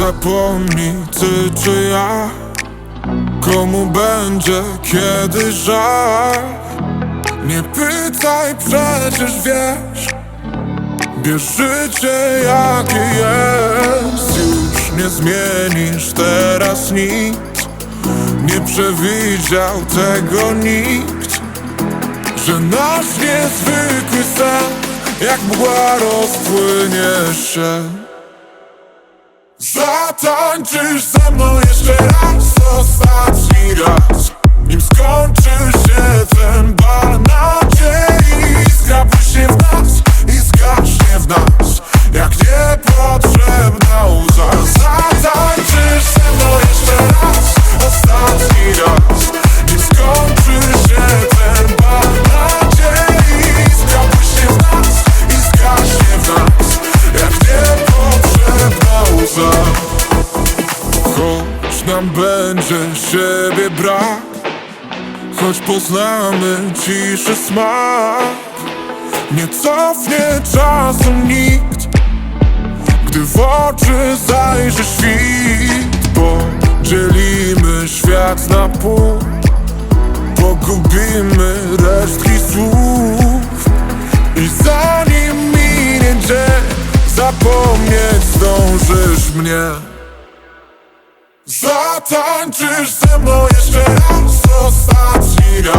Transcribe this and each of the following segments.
Zapomnij ty czy ja? Komu będzie kiedy żal? Nie pytaj, przecież wiesz. Bierz życie jakie jest. Już nie zmienisz teraz nic. Nie przewidział tego nikt. Że nasz niezwykły sen Jak mgła rozpłynie się Zatańczysz nam będzie siebie brak. Choć poznamy ciszy smak. Nie cofnie czasem nikt Gdy w oczy zajrzy świt. Podzielimy świat na pół Pogubimy resztki słów. I zanim minie dzień Zapomnieć zdążysz mnie Zatańczysz ze mną jeszcze raz, ostatni raz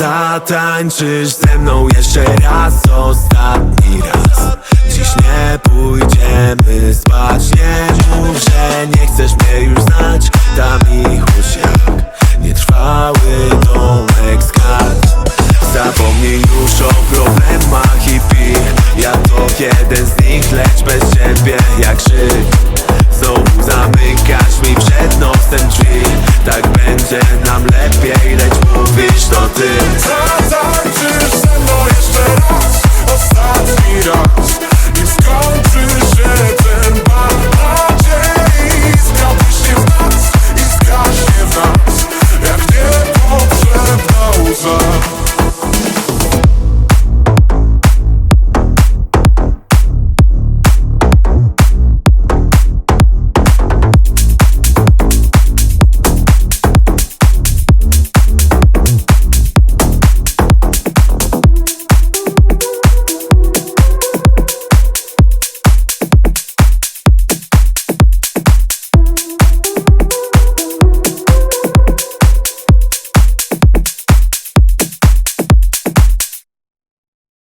Zatańczysz ze mną jeszcze raz, ostatni raz. Dziś nie pójdziemy spać Nie mów, że nie chcesz mnie już znać. Dam ich jak nietrwały domek z Zapomnij już o problemach i pij Ja to jeden z nich, lecz bez ciebie jak krzyk Znowu zamykasz mi przed nosem drzwi